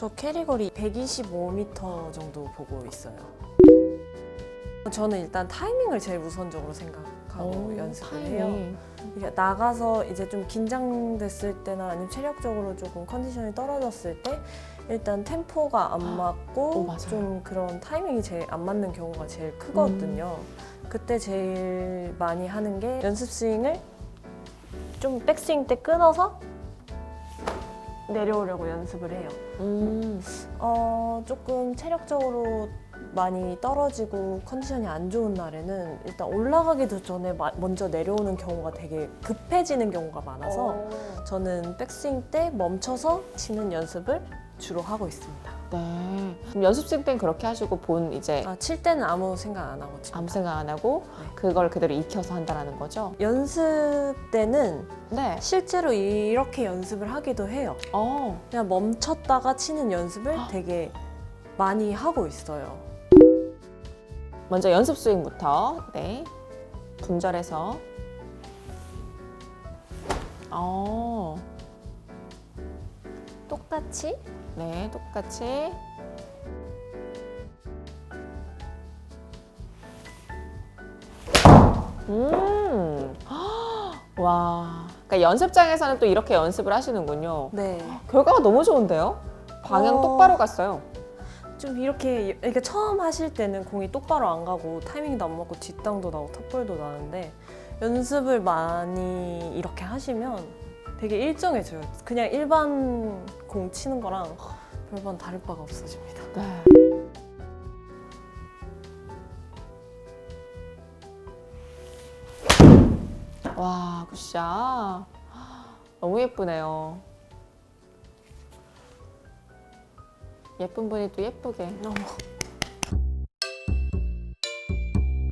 저 캐리거리 125m 정도 보고 있어요. 저는 일단 타이밍을 제일 우선적으로 생각하고 연습을 해요. 이게 나가서 이제 좀 긴장됐을 때나 아니면 체력적으로 조금 컨디션이 떨어졌을 때 일단 템포가 안 맞고 오, 맞아요. 좀 그런 타이밍이 제일 안 맞는 경우가 제일 크거든요. 그때 제일 많이 하는 게 연습 스윙을 좀 백스윙 때 끊어서 내려오려고 연습을 해요. 음. 어, 조금 체력적으로 많이 떨어지고 컨디션이 안 좋은 날에는 일단 올라가기도 전에 마- 먼저 내려오는 경우가 되게 급해지는 경우가 많아서 저는 백스윙 때 멈춰서 치는 연습을 주로 하고 있습니다. 네. 그럼 연습생 때는 그렇게 하시고 본 이제 아, 칠 때는 아무 생각 안 하고 칩니다. 아무 생각 안 하고 네. 그걸 그대로 익혀서 한다라는 거죠? 연습 때는 네. 실제로 이렇게 연습을 하기도 해요. 어. 그냥 멈췄다가 치는 연습을 되게 많이 하고 있어요. 먼저 연습 스윙부터 네. 분절해서 어. 똑같이 네, 똑같이 음. 와. 그러니까 연습장에서는 또 이렇게 연습을 하시는군요. 네. 결과가 너무 좋은데요? 방향 어. 똑바로 갔어요. 좀 이렇게 이렇게 처음 하실 때는 공이 똑바로 안 가고 타이밍도 안 맞고 뒷땅도 나고 턱볼도 나는데 연습을 많이 이렇게 하시면 되게 일정해져요. 그냥 일반 공 치는 거랑 별반 다를 바가 없어집니다. 네. 와, 굿샷. 너무 예쁘네요. 예쁜 분이 또 예쁘게. 어머.